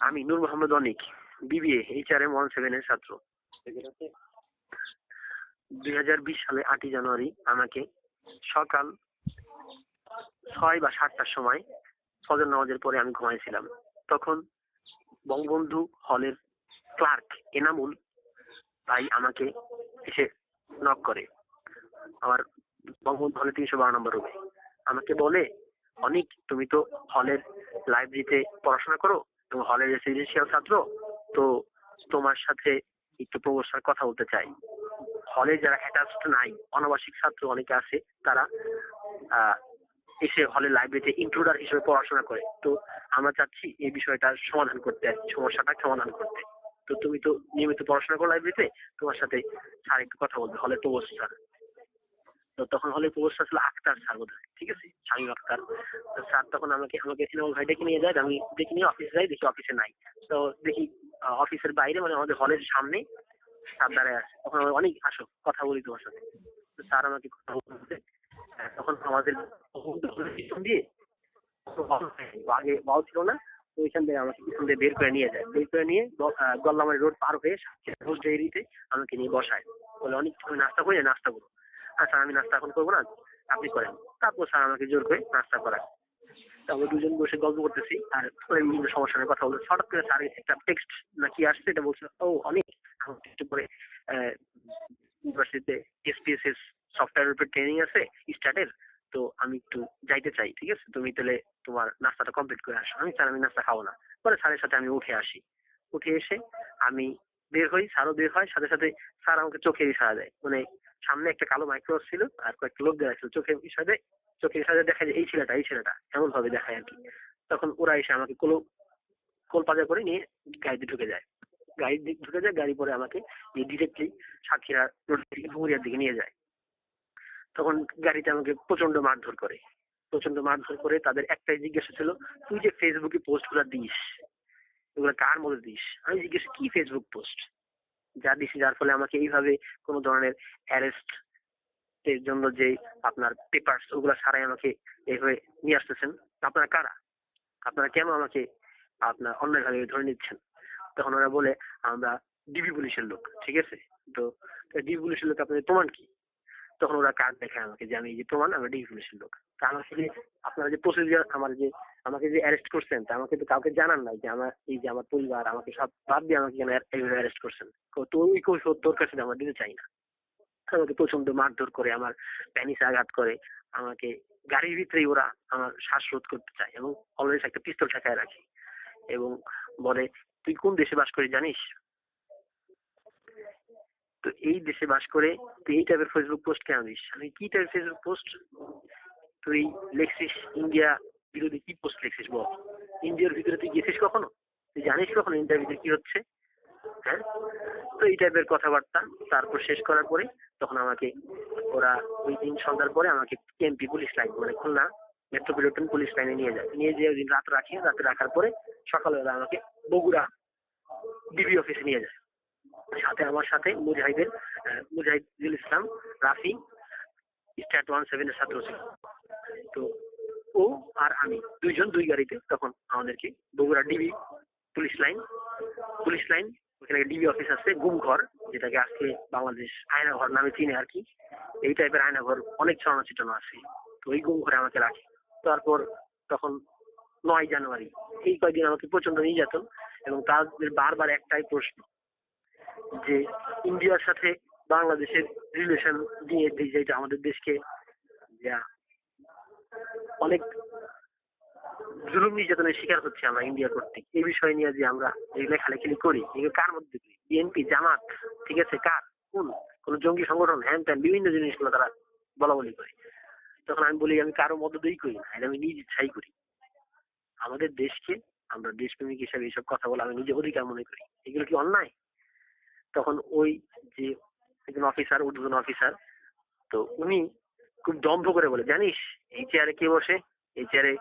আমি Noor Mohammad Anik BBA HR M one seven এর ছাত্র। দুই হাজার বিশ সালে আটই জানুয়ারি আমাকে সকাল ছয় বা সাতটার সময় ফজর নামাজের পরে আমি ঘুমাইছিলাম। তখন বঙ্গবন্ধু হলের ক্লার্ক এনামুল ভাই আমাকে এসে নক করে। আমার বঙ্গবন্ধু হলে তিনশো বারো নম্বর রুমে আমাকে বলে, অনেক, তুমি তো হলের লাইব্রেরিতে পড়াশোনা করো? তুমি হলের রেসিডেন্সিয়াল ছাত্র, তো তোমার সাথে একটু প্রবেশার কথা বলতে চাই। হলে যারা অ্যাটাচড নাই, অনাবাসিক ছাত্র অনেকে আছে, তারা এসে হলে লাইব্রেরিতে ইনক্লুডার হিসেবে পড়াশোনা করে। তো আমরা চাচ্ছি এই বিষয়টার সমাধান করতে, সমস্যাটা সমাধান করতে। তো তুমি তো নিয়মিত পড়াশোনা করো লাইব্রেরিতে তোমার সাথে স্যার একটু কথা বলবে হলে প্রবোস স্যার তো তখন হলে প্রবোসটা ছিল আক্তার স্যার বোধ ঠিক আছে? শামীম আক্তার। তো স্যার তখন আমাকে আমাকে সিনেমা ভাই ডেকে নিয়ে যায়, আমি দেখে নিয়ে অফিসে যাই, দেখি অফিসে নাই। তো দেখি অফিসের বাইরে মানে আমাদের হলের সামনে স্যার দাঁড়ায় আছে। তখন অনেক, আসো, কথা বলি তোমার সাথে। তো স্যার আমাকে কথা বলতে তখন আমাদের পিছন দিয়ে, আগে বাউ ছিল না ওইখান থেকে আমাকে পিছন দিয়ে বের করে নিয়ে যায়। বের করে নিয়ে গল্লামারি রোড পার হয়ে হোস্ট ডেয়ারিতে আমাকে নিয়ে বসায়। বলে, অনেক নাস্তা করে নাস্তা করো। আচ্ছা আমি নাস্তা এখন করব না, আপনি করেন। তারপর স্যার আমাকে জোর করে নাস্তা করায় আমরা দুজন বসে গল্প করতেছি, আর বিভিন্ন সমস্যা নিয়ে কথা বলছি হঠাৎ করে স্যার একটা টেক্সট নাকি আসছে, এটা বলছে, ও, অনেক। একটু করে ইউনিভার্সিটিতে এসপিএসএস সফটওয়্যার উপর ট্রেনিং আছে স্টার্টের তো আমি একটু যাইতে চাই, ঠিক আছে? তুমি তাহলে তোমার নাস্তাটা কমপ্লিট করে আসো। আমি, স্যার, আমি নাস্তা খাব না। পরে স্যারের সাথে আমি উঠে আসি। উঠে এসে আমি বের হই, স্যারও বের হয়, সাথে সাথে স্যার আমাকে চোখের ইশারা দেয়। মানে সামনে একটা কালো মাইক্রোস ছিল আর কয়েকটা লোক দেওয়া ছিল চোখের ইশারা চোখের ইশারা দেখা যায় এই ছেলেটা এই ছেলেটা। এমন ভাবে দেখায় আর কি। তখন ওরা এসে আমাকে কোলো, কোল পাজা করে নিয়ে গাড়িতে ঢুকে যায়। দিকে ঢুকে যায়, গাড়ি পরে আমাকে ডিরেক্টলি সাক্ষীরা রোড থেকে ঘুরিয়ার দিকে নিয়ে যায়। তখন গাড়িতে আমাকে প্রচণ্ড মারধর করে। প্রচণ্ড মারধর করে তাদের একটাই জিজ্ঞাসা ছিল, তুই যে ফেসবুকে পোস্টগুলা দিস, এগুলো কার মধ্যে দিস? আমি জিজ্ঞেস, কি ফেসবুক পোস্ট যা দিছি, যার ফলে আমাকে এইভাবে কোনো ধরনের অ্যারেস্ট এর জন্য যে আপনার পেপার ওগুলো সারাই আমাকে এইভাবে নিয়ে আসতেছেন। আপনারা কারা? আপনারা কেন আমাকে আপনার অন্যায়ভাবে ধরে নিচ্ছেন? তখন ওরা বলে, আমরা ডিবি পুলিশের লোক, ঠিক আছে? তো ডিবি পুলিশের লোক আপনাদের প্রমাণ কি? তখন ওরা কার্ড দেখায় আমাকে যে আমি এই যে প্রমাণ, আমরা ডিবি পুলিশের লোক। তা আমাকে যে আপনারা যে প্রসিডিওর আমার যে, আমাকে যে অ্যারেস্ট করছেন, তা আমাকে তো কাউকে জানান নাই যে আমার, এই যে আমার পরিবার, আমাকে সব বাদ দিয়ে আমাকে কেন অ্যারেস্ট করছেন? তো ওই কৈফত তোর কাছে আমরা দিতে চাই না। আমাকে প্রচণ্ড মারধর করে, আমার প্যানিসে আঘাত করে, আমাকে গাড়ির ভিতরেই ওরা আমার শ্বাসরোধ করতে চায় এবং অলওয়েজ একটা পিস্তল ঠেকায় রাখে এবং বলে, তুই কোন দেশে বাস করিস জানিস? তো এই দেশে বাস করে তুই এই টাইপের ফেসবুক পোস্ট কেন দিস? আমি কি টাইপের ফেসবুক পোস্ট তুই লেখছিস ইন্ডিয়া বিরোধী কি পোস্ট লিখছিস বল? ইন্ডিয়ার ভিতরে তুই গেছিস কখনো? তুই জানিস কখনো ইন্ডিয়ার ভিতরে কি হচ্ছে? হ্যাঁ? তো এই টাইপের কথাবার্তা তারপর শেষ করার পরে তখন আমাকে ওরা ওই দিন সন্ধ্যার পরে আমাকে কেএমপি পুলিশ লাইন মানে খুলনা মেট্রোপলিটন পুলিশ লাইনে নিয়ে যায়। নিয়ে যেয়ে ওই দিন রাত রাখি, রাতে রাখার পরে সকালে ওরা আমাকে বগুড়া ডিবি অফিসে নিয়ে যায়। সাথে আমার সাথে মুজাহিদের মুজাহিদুল ইসলাম, রাফি স্টার্ট ওয়ান সেভেনের ছাত্র ছিল তো ও আর আমি দুইজন দুই গাড়িতে তখন আমাদেরকে Bogura DB police line police line, ওখানে ডিবি অফিস আছে, গুমঘর, যেটাকে আজকে বাংলাদেশ আয়নাঘর নামে চিনে আর কি। এই টাইপের আয়নাঘর অনেক ছড়ানো ছিটানো আছে, তো ওই গুমঘরে আমাকে রাখে। তারপর তখন নয় জানুয়ারি, এই কয়েকদিন আমাকে প্রচণ্ড নির্যাতন এবং তাদের বারবার একটাই প্রশ্ন যে ইন্ডিয়ার সাথে বাংলাদেশের রিলেশন দিয়ে যেটা আমাদের দেশকে অনেক জুলুম নির্যাতনের শিকার হচ্ছে আমরা ইন্ডিয়া কর্তৃক। এই বিষয় নিয়ে যে আমরা এই লেখালেখি করি এগুলো কার মধ্যে করি? বিএনপি জামাত, ঠিক আছে, কার? কোন? কোন জঙ্গি সংগঠন? হ্যান ত্যান, বিভিন্ন জিনিসগুলো তারা বলা বলি করে। তখন আমি বলি, আমি কারও মধ্য দিয়েই করি না আমি নিজ ইচ্ছাই করি। আমাদের দেশকে, আমরা দেশপ্রেমিক হিসাবে এইসব কথা বলে আমি নিজে অধিকার মনে করি। এগুলো কি অন্যায়? তখন ওই যে একজন অফিসার উদ্বোধন অফিসার তো উনি খুব দম্ভ করে বলে, জানিস, এই চেয়ারে কে বসে? এই চেয়ারে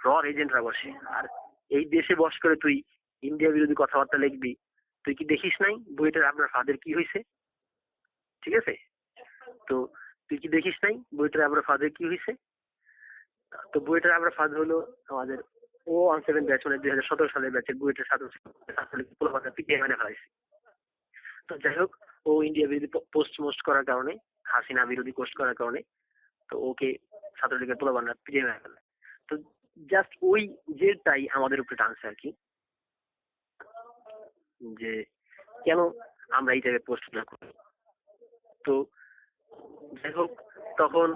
র এজেন্টরা বসে। আর এই দেশে বস করে তুই ইন্ডিয়া বিরোধী কথাবার্তা লিখবি। তুই কি দেখিস নাই বইটার আপনার ফাদের কি হয়েছে ঠিক আছে? তো তুই কি দেখিস নাই বইটার আপনার ফাদের কি হয়েছে তো বইটার আপনার ফাদ হলো আমাদের ও ওয়ান সেভেন ব্যাচ মানে দুই হাজার সতেরো সালের ব্যাচের বুয়েটের ছাত্র ছাত্রলীগ পোলাপাতা মানে ফেলাইছে যাই হোক, ও ইন্ডিয়া বিরোধী পোস্ট মোস্ট করার কারণে, হাসিনা বিরোধী পোস্ট করার কারণে, তো ওকে ছাত্রলীগের পোলাপানরা পিটিয়ে মেরে ফেলে তো জাস্ট ওই জেরটাই আমাদের উপরে টানছে আর কি। যে কেন আমরা এই টাইপের পোস্ট না করি? তো যাই হোক, তখন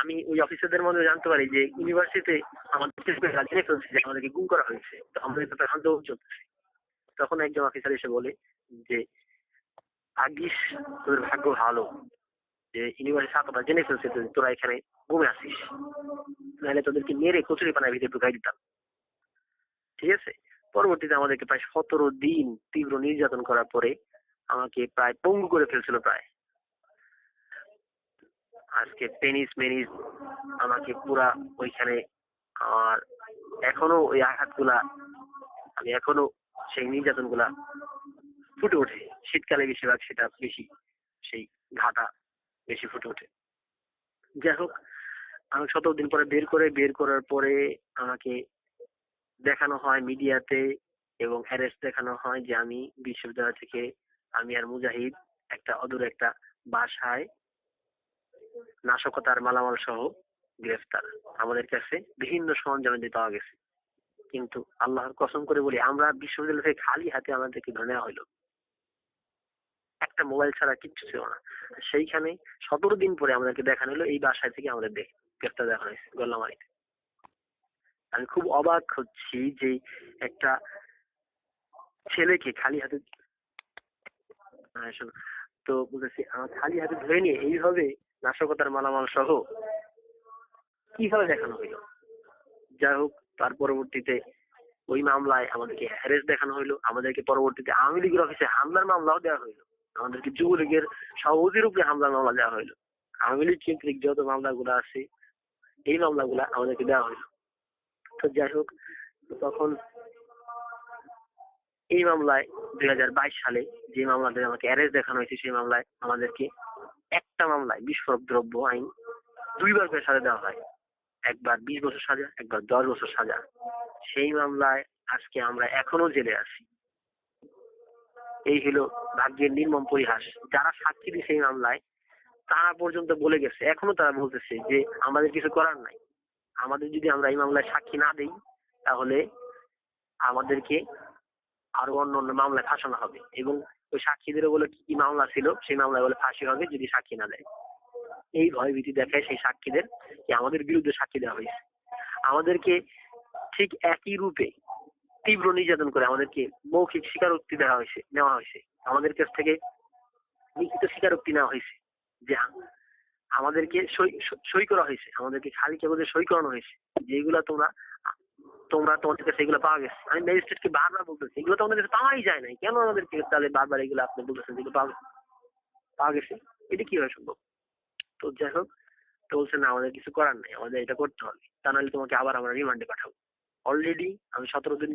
আমি ওই অফিসারদের মধ্যে জানতে পারি যে ইউনিভার্সিটিতে আমাদের জেনে ফেলছে যে আমাদেরকে গুম করা হয়েছে। তো আমাদের ব্যাপারে আন্দোলন চলতেছে তখন একজন অফিসার এসে বলে যে আগিস, তোদের ভাগ্য ভালো। যে ইউনিভার্সিটি ছাত্ররা জেনে ফেলছে তোরা এখানে ঘুমে আসিস নাহলে তোদেরকে মেরে কচুরি পানার ভিতরে ঢুকাই দিতাম। ঠিক আছে? পরবর্তীতে আমাদেরকে প্রায় সতেরো দিন তীব্র নির্যাতন করার পরে আমাকে প্রায় পঙ্গু করে ফেলছিল প্রায়। আজকে টেনিস মেনিস আমাকে পুরা ওইখানে আর এখনও ওই আঘাতগুলা, আমি এখনও সেই নির্যাতনগুলা ফুটে ওঠে। শীতকালে বেশিরভাগ সেটা বেশি, সেই ঘাটা বেশি ফুটে ওঠে। যাই হোক, আমি সতেরো দিন পরে বের করে, বের করার পরে আমাকে দেখানো হয় মিডিয়াতে এবং অ্যারেস্ট দেখানো হয় যে আমি বিশ্ববিদ্যালয় থেকে আমি আর মুজাহিদ একটা অদূর একটা বাসায় নাশকতার মালামাল সহ গ্রেফতার। আমাদের কাছে বিভিন্ন সরঞ্জামাদি পাওয়া গেছে। কিন্তু আল্লাহর কসম করে বলি, আমরা বিশ্ববিদ্যালয় থেকে খালি হাতে আমাদেরকে ধরে নেওয়া হইল একটা মোবাইল ছাড়া কিচ্ছু ছিল না। সেইখানে সতেরো দিন পরে আমাদেরকে দেখানো হলো এই বাসায় থেকে আমাদের দেখ গ্রেফতার দেখানো হয়েছে, গোল্লামারিতে। আমি খুব অবাক হচ্ছি যে একটা ছেলেকে খালি হাতে তো বুঝেছি আমার খালি হাতে ধরে নিয়ে এইভাবে নাশকতার মালামাল সহ কীভাবে দেখানো হইল? যাই হোক, তার পরবর্তীতে ওই মামলায় আমাদেরকে হ্যারেস দেখানো হইল, আমাদেরকে পরবর্তীতে আওয়ামী লীগের অফিসে হামলার মামলাও দেওয়া হইল। আমাদেরকে যুবলীগের সভাপতির উপরে হামলার মামলা দেওয়া হইল? আওয়ামী লীগ কেন্দ্রিক যত মামলাগুলো আছে, এই মামলাগুলা আমাদেরকে দেওয়া হইল। তো যাই হোক, তখন এই মামলায় দুই সালে যে মামলাতে আমাকে অ্যারেস্ট দেখানো হয়েছে, সেই মামলায় আমাদেরকে একটা মামলায় বিস্ফোরক দ্রব্য আইন দুইবার করে সাজা দেওয়া হয়। একবার বিশ বছর সাজা, একবার দশ বছর সাজা। সেই মামলায় আজকে আমরা এখনও জেলে আছি। এই হলো ভাগ্যের নির্মম পরিহাস। যারা সাক্ষী দিয়েছে এই মামলায়, তারা পর্যন্ত বলে গেছে, এখনও তারা বলতেছে যে আমাদের কিছু করার নাই। আমাদের যদি আমরা এই মামলায় সাক্ষী না দেই, তাহলে আমাদেরকে আরও অন্য অন্য মামলায় ফাঁসানো হবে। এবং ওই সাক্ষীদেরও বলে কি কি মামলা ছিল, সেই মামলায় বলে ফাঁসি হবে যদি সাক্ষী না দেয়। এই ভয়ভীতি দেখায় সেই সাক্ষীদের আমাদের বিরুদ্ধে সাক্ষী দেওয়া হয়েছে। আমাদেরকে ঠিক একই রূপে তীব্র নির্যাতন করে আমাদেরকে মৌখিক স্বীকারোক্তি দেওয়া হয়েছে, নেওয়া হয়েছে। আমাদের কাছ থেকে লিখিত স্বীকারোক্তি নেওয়া হয়েছে যে আমাদেরকে সই করা হয়েছে। আমাদেরকে খালি কাগজে সই করানো হয়েছে। যেগুলা তোমরা তোমরা তোমাদের কাছে এগুলো পাওয়া গেছে। আমি ম্যাজিস্ট্রেটকে বারবার বলতেছি, এগুলো তো আমাদের কাছে পাওয়াই যায় নাই। কেন আমাদেরকে তাহলে বারবার এগুলো আপনি বলতেছেন যেগুলো পাওয়া পাওয়া গেছে? এটা কি হয় সম্ভব? তো যাই হোক, তো বলছে না, আমাদের কিছু করার নাই। আমাদের এটা করতে হবে। তা নাহলে তোমাকে আবার আমরা রিমান্ডে পাঠাবো। অলরেডি আমি সতেরো দিন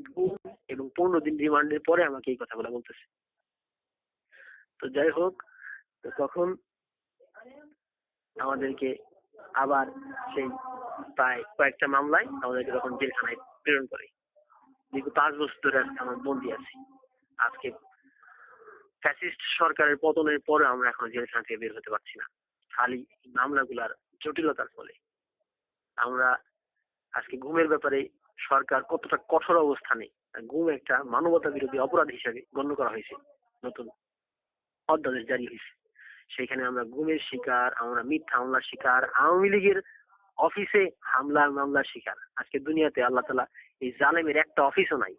এবং পনেরো দিন রিমান্ডের পরে আমাকে এই কথাগুলো বলতেছে। তো যাই হোক, তো তখন আমাদেরকে আবার সেই প্রায় কয়েকটা মামলায় আমাদেরকে তখন জেলখানায় প্রেরণ করে। দীর্ঘ পাঁচ বছর ধরে আজকে আমরা বন্দি আছি। আজকে ফ্যাসিস্ট সরকারের পতনের পরে আমরা এখন জেলখানা থেকে বের হতে পারছি না। খালি মামলাগুলার জটিলতার ফলে। আমরা আজকে ঘুমের ব্যাপারে সরকার কতটা কঠোর অবস্থানে গুম একটা মানবতা বিরোধী অপরাধ হিসেবে গণ্য করা হয়েছে, নতুন অধ্যাদেশ জারি হয়েছে। সেখানে আমরা গুমের শিকার, আমরা মিথ্যা হামলার শিকার, আওয়ামী লীগের অফিসে হামলার মামলার শিকার। আজকে দুনিয়াতে আল্লাহ তালা এই জালেমের একটা অফিসও নাই।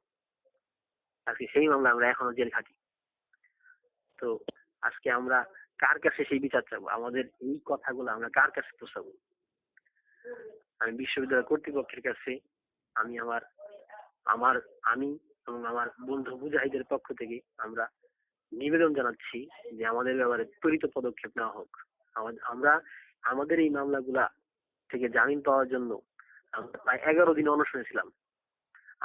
আজকে সেই মামলা আমরা এখনও জেল খাটি। তো আজকে আমরা কার কাছে সেই বিচার চাবো? আমাদের এই কথাগুলো আমরা কার কাছে পোষাবো আমি বিশ্ববিদ্যালয় কর্তৃপক্ষের কাছে আমি আমার আমার, আমি এবং আমার বন্ধু মুজাহিদের পক্ষ থেকে আমরা নিবেদন জানাচ্ছি যে আমাদের ব্যাপারে ত্বরিত পদক্ষেপ নেওয়া হোক। আমরা, আমাদের এই মামলাগুলা থেকে জামিন পাওয়ার জন্য আমরা প্রায় এগারো দিন অনশনে ছিলাম।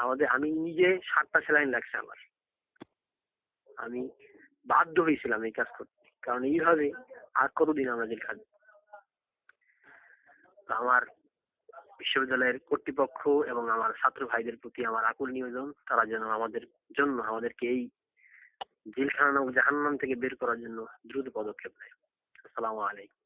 আমাদের, আমি নিজে সাতটা সেলাইন লাগছে আমার। আমি বাধ্য হয়েছিলাম এই কাজ করতে, কারণ এইভাবে আর কতদিন আমরা জেল খাটবো? তো আমার বিশ্ববিদ্যালয়ের কর্তৃপক্ষ এবং আমার ছাত্র ভাইদের প্রতি আমার আকুল নিবেদন, তারা যেন আমাদের জন্য, আমাদেরকে এই জেলখানা জাহান্নাম থেকে বের করার জন্য দ্রুত পদক্ষেপ নেয়। আসসালামু আলাইকুম।